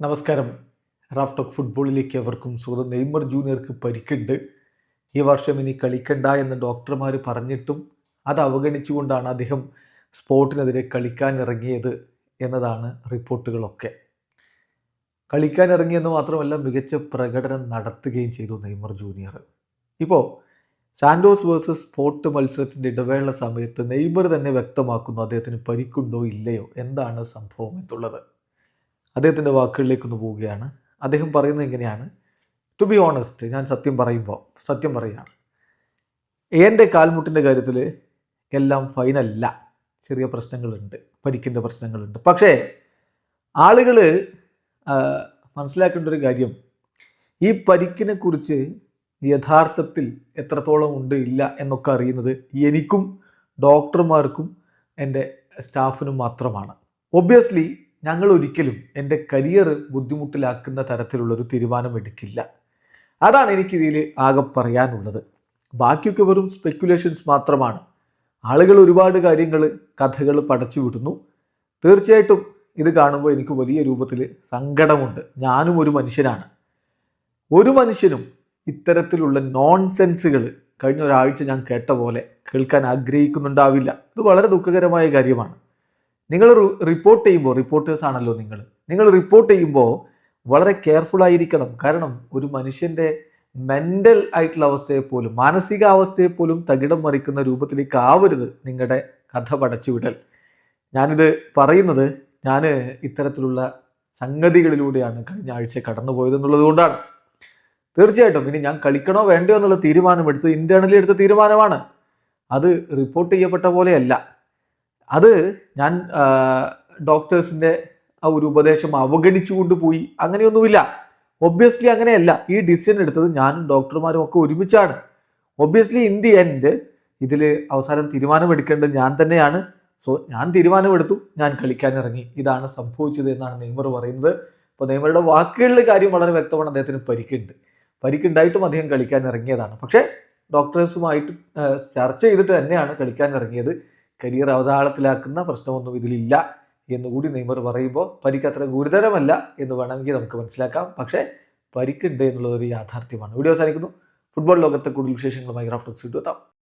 നമസ്കാരം. Raf talk ഫുട്ബോളിലേക്ക് അവർക്കും സുഹൃത്ത് നെയ്മർ ജൂനിയർക്ക് പരിക്കുണ്ട്. ഈ വർഷം ഇനി കളിക്കണ്ട എന്ന് ഡോക്ടർമാർ പറഞ്ഞിട്ടും അത് അവഗണിച്ചുകൊണ്ടാണ് അദ്ദേഹം സ്പോർട്ടിനെതിരെ കളിക്കാനിറങ്ങിയത് എന്നതാണ് റിപ്പോർട്ടുകളൊക്കെ. കളിക്കാനിറങ്ങിയെന്ന് മാത്രമല്ല മികച്ച പ്രകടനം നടത്തുകയും ചെയ്തു നെയ്മർ ജൂനിയർ. ഇപ്പോൾ സാൻഡോസ് വേഴ്സസ് സ്പോർട്ട് മത്സരത്തിന്റെ ഇടവേള സമയത്ത് നെയ്മർ തന്നെ വ്യക്തമാക്കുന്നു അദ്ദേഹത്തിന് പരിക്കുണ്ടോ ഇല്ലയോ? എന്താണ് സംഭവം എന്നുള്ളത്. അദ്ദേഹത്തിന്റെ വാക്കുകളിലേക്കൊന്ന് പോവുകയാണ്. അദ്ദേഹം പറയുന്നത് എങ്ങനെയാണ് ടു ബി ഓണസ്റ്റ് ഞാൻ സത്യം പറയുമ്പോൾ സത്യം പറയുകയാണ്. എന്റെ കാൽമുട്ടിന്റെ കാര്യത്തിൽ എല്ലാം ഫൈനല്ല ചെറിയ പ്രശ്നങ്ങളുണ്ട്. പരിക്കിന്റെ പ്രശ്നങ്ങളുണ്ട്. പക്ഷേ ആളുകൾ മനസ്സിലാക്കേണ്ട ഒരു കാര്യം. ഈ പരിക്കിനെ കുറിച്ച് യഥാർത്ഥത്തിൽ എത്രത്തോളം ഉണ്ട് ഇല്ല എന്നൊക്കെ അറിയുന്നത് എനിക്കും ഡോക്ടർമാർക്കും എന്റെ സ്റ്റാഫിനും മാത്രമാണ്. ഒബ്വിയസ്ലി ഞങ്ങൾ ഒരിക്കലും എന്റെ കരിയർ ബുദ്ധിമുട്ടിലാക്കുന്ന തരത്തിലുള്ളൊരു തീരുമാനം എടുക്കില്ല. അതാണ് എനിക്കിതിൽ ആകെ പറയാനുള്ളത്. ബാക്കിയൊക്കെ വെറും സ്പെക്കുലേഷൻസ് മാത്രമാണ്. ആളുകൾ ഒരുപാട് കാര്യങ്ങൾ കഥകൾ പടച്ചു വിടുന്നു. തീർച്ചയായിട്ടും ഇത് കാണുമ്പോൾ എനിക്ക് വലിയ രൂപത്തിൽ സങ്കടമുണ്ട്. ഞാനും ഒരു മനുഷ്യനാണ്. ഒരു മനുഷ്യനും ഇത്തരത്തിലുള്ള നോൺസെൻസുകൾ കഴിഞ്ഞ ഒരാഴ്ച ഞാൻ കേട്ട പോലെ കേൾക്കാൻ ആഗ്രഹിക്കുന്നുണ്ടാവില്ല. ഇത് വളരെ ദുഃഖകരമായ കാര്യമാണ്. നിങ്ങൾ റിപ്പോർട്ട് ചെയ്യുമ്പോൾ റിപ്പോർട്ടേഴ്സ് ആണല്ലോ നിങ്ങൾ നിങ്ങൾ റിപ്പോർട്ട് ചെയ്യുമ്പോൾ വളരെ കെയർഫുൾ ആയിരിക്കണം. കാരണം ഒരു മനുഷ്യന്റെ മെന്റൽ ആയിട്ടുള്ള അവസ്ഥയെ പോലും മാനസികാവസ്ഥയെ പോലും തകിടം മറിക്കുന്ന രൂപത്തിലേക്ക് ആവരുത് നിങ്ങളുടെ കഥ പടച്ചുവിടൽ. ഞാനിത് പറയുന്നത് ഞാൻ ഇത്തരത്തിലുള്ള സംഗതികളിലൂടെയാണ് കഴിഞ്ഞ ആഴ്ച കടന്നുപോയത് എന്നുള്ളത് കൊണ്ടാണ്. തീർച്ചയായിട്ടും ഇനി ഞാൻ കളിക്കണോ വേണ്ടയോ എന്നുള്ള തീരുമാനം തീരുമാനമെടുത്ത് ഇന്റേണലി എടുത്ത തീരുമാനമാണ്. അത് റിപ്പോർട്ട് ചെയ്യപ്പെട്ട പോലെയല്ല. അത് ഞാൻ ഡോക്ടേഴ്സിന്റെ ആ ഒരു ഉപദേശം അവഗണിച്ചുകൊണ്ട് പോയി. അങ്ങനെയൊന്നുമില്ല. ഒബ്വിയസ്ലി അങ്ങനെയല്ല. ഈ ഡിസിഷൻ എടുത്തത് ഞാനും ഡോക്ടർമാരും ഒക്കെ ഒരുമിച്ചാണ്. ഒബ്വിയസ്ലി ഇൻ ദി എൻഡ് ഇതിൽ അവസാനം തീരുമാനമെടുക്കേണ്ടത് ഞാൻ തന്നെയാണ്. സോ ഞാൻ തീരുമാനമെടുത്തു. ഞാൻ കളിക്കാൻ ഇറങ്ങി ഇതാണ് സംഭവിച്ചത് എന്നാണ് നെയ്മർ പറയുന്നത്. അപ്പോൾ നെയ്മറുടെ വാക്കുകളിലെ കാര്യം വളരെ വ്യക്തമാണ്. അദ്ദേഹത്തിന് പരിക്കുണ്ട്. പരിക്കുണ്ടായിട്ടും അദ്ദേഹം കളിക്കാൻ ഇറങ്ങിയതാണ് പക്ഷേ ഡോക്ടേഴ്സുമായിട്ട് ചർച്ച ചെയ്തിട്ട് തന്നെയാണ് കളിക്കാൻ ഇറങ്ങിയത് കരിയർ അവതാളത്തിലാക്കുന്ന പ്രശ്നമൊന്നും ഇതിലില്ല എന്നുകൂടി നെയ്മർ പറയുമ്പോൾ പരിക്ക് അത്ര ഗുരുതരമല്ല എന്ന് വേണമെങ്കിൽ നമുക്ക് മനസ്സിലാക്കാം. പക്ഷേ പരിക്കുണ്ട് എന്നുള്ളത് ഒരു യാഥാർത്ഥ്യമാണ്. വീഡിയോ അവസാനിക്കുന്നു. ഫുട്ബോൾ ലോകത്തെ കൂടുതൽ വിശേഷങ്ങളുമായി ഗ്രാഫ്റ്റോക്സ് എത്താം.